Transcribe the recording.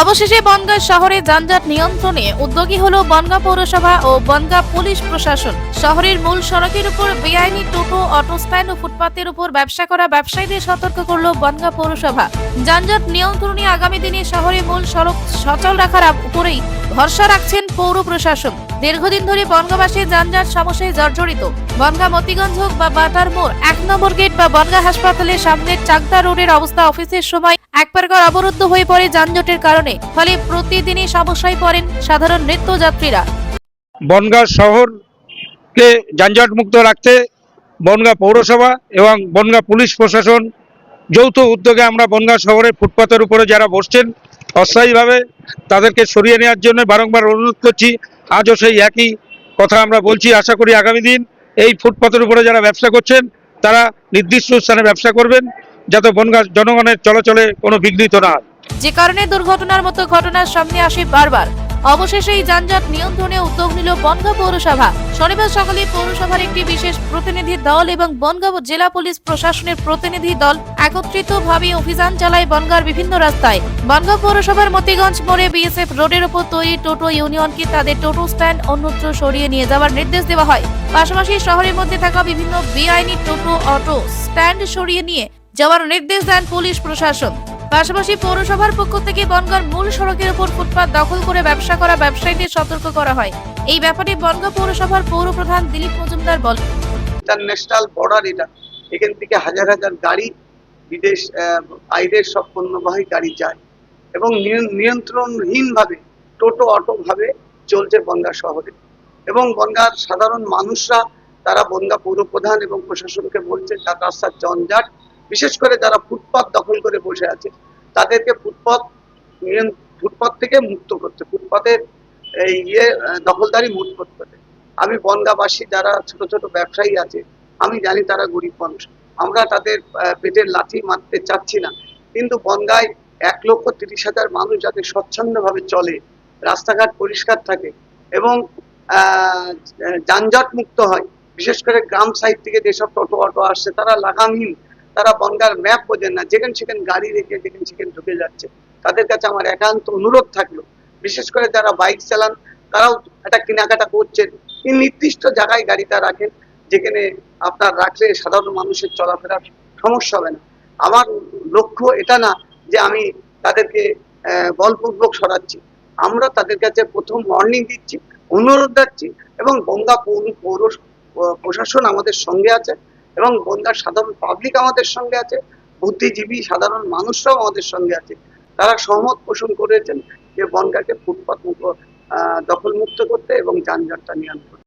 অবশেষে বনগাঁ শহরে যানজট নিয়ন্ত্রণে উদ্যোগী হল বনগাঁ পৌরসভা ও বনগাঁ পুলিশ প্রশাসন। শহরের মূল সড়কের উপর বেআইনি টোটো অটো স্ট্যান্ড ও ফুটপাতের উপর ব্যবসা করা ব্যবসায়ীদের সতর্ক করল বনগাঁ পৌরসভা। যানজট নিয়ন্ত্রণে আগামী দিনে শহরে মূল সড়ক সচল রাখার উপরেই ভরসা রাখছেন পৌর প্রশাসন। দীর্ঘদিন ধরে বনগাঁবাসী যানজট সমস্যায় জর্জরিত। বনগাঁ মতিগঞ্জ হোক বা বাটার মোড়, এক নম্বর গেট বা বনগাঁ হাসপাতালের সামনের চাকদা রোডের অবস্থা অফিসের সময় এক প্রকার অবরুদ্ধ হয়ে পড়ে যানজটের কারণে, ফলে প্রতিদিনই সমস্যায় পড়েন সাধারণ নিত্যযাত্রীরা। বনগাঁ শহরকে যানজট মুক্ত রাখতে বনগাঁ পৌরসভা এবং বনগাঁ পুলিশ প্রশাসন যৌথ উদ্যোগে আমরা বনগাঁ শহরের ফুটপাতের উপরে যারা বসছেন অস্থায়ীভাবে তাদেরকে সরিয়ে নেওয়ার জন্য বারংবার অনুরোধ করছি। আজও সেই একই কথা আমরা বলছি। আশা করি আগামী দিন এই ফুটপাথের উপরে যারা ব্যবসা করছেন, তারা নির্দিষ্ট স্থানে ব্যবসা করবেন যাতে বনগাঁ জনগণের চলাচলে কোনো বিঘ্নিত না হয়। যে কারণে দুর্ঘটনার মতো ঘটনার সামনে আসে বারবার। অবশেষে এই যানজট নিয়ন্ত্রণে উদ্যোগ নিল বনগাঁ পৌরসভা। শনিবার সকালে পৌরসভার একটি বিশেষ প্রতিনিধি দল এবং বনগাঁ জেলা পুলিশ প্রশাসনের প্রতিনিধি দল একত্রিতভাবে অভিযান চালায় বনগাঁর বিভিন্ন রাস্তায়। বনগাঁ পৌরসভার মতিগঞ্জ মোড়ে বিএসএফ রোডের ওপর তৈরি টোটো ইউনিয়নকে তাদের টোটো স্ট্যান্ড অন্যত্র সরিয়ে নিয়ে যাওয়ার নির্দেশ দেওয়া হয়। পাশাপাশি শহরের মধ্যে থাকা বিভিন্ন বেআইনি টোটো, অটো স্ট্যান্ড সরিয়ে নিয়ে যাওয়ার নির্দেশ দেন পুলিশ প্রশাসন। পাশাপাশি পৌরসভার পক্ষ থেকে বনগাঁর মূল সড়কের উপর ফুটপাত দখল করে ব্যবসা করা ব্যবসায়ীদের সতর্ক করা হয়। এই ব্যাপারে বনগাঁ পৌরসভার পৌর প্রধান দিলীপ মজুমদার বলেন। ইন্টারন্যাশনাল বর্ডার এটা। এখান থেকে হাজার হাজার গাড়ি বিদেশ বাইরের সব পণ্যবাহী গাড়ি যায় এবং নিয়ন- নিয়ন্ত্রণহীনভাবে, টোটো অটো ভাবে চলছে বনগা শহরে। এবং বনগার সাধারণ মানুষরা, তারা বনগা পৌর প্রধান এবং প্রশাসনকে বলছে তার রাস্তার জঞ্জাট বিশেষ করে যারা ফুটপাত দখল করে বসে আছে, তাদেরকে ফুটপাত ফুটপাত থেকে মুক্ত করতে, ফুটপাতের এই ইয়ে দখলদারি মুক্ত করতে আমি বনগাবাসী যারা ছোট ছোট ব্যবসায়ী আছে, আমি জানি তারা গরিব মানুষ। আমরা তাদের পেটের লাঠি মারতে চাচ্ছি না। কিন্তু বনগায় এক লক্ষ তিরিশ হাজার মানুষ যাতে স্বচ্ছন্দভাবে চলে, রাস্তাঘাট পরিষ্কার থাকে এবং যানজট মুক্ত হয়, বিশেষ করে গ্রাম সাইড থেকে যেসব টোটো অটো আসছে, তারা লাগামহীন। তারা বনগার ম্যাপ বোঝেন না। যেখানে সেখানে গাড়ি রেখে যেখানে সেখানে ঢুকে যাচ্ছে। তাদের কাছে আমার একান্ত অনুরোধ থাকল। বিশেষ করে যারা বাইক চালান, তারাও একটা কেনাকাটা করছেন। এই নির্দিষ্ট জায়গায় গাড়িটা রাখেন, যেখানে আপনার রাখলে সাধারণ মানুষের চলাফেরার সমস্যা হবে না। আমার লক্ষ্য এটা না যে আমি তাদেরকে বলপূর্বক সরাচ্ছি। আমরা তাদের কাছে প্রথম ওয়ার্নিং দিচ্ছি, অনুরোধ যাচ্ছি এবং বঙ্গা পৌর পৌর, প্রশাসন আমাদের সঙ্গে আছে। এবং বন্যার সাধারণ পাবলিক আমাদের সঙ্গে আছে, বুদ্ধিজীবী সাধারণ মানুষরাও আমাদের সঙ্গে আছে তারা সহমত পোষণ করেছেন যে বনগাকে ফুটপাত মুক্ত দখলমুক্ত দখল করতে এবং যানজটটা নিয়ন্ত্রণ।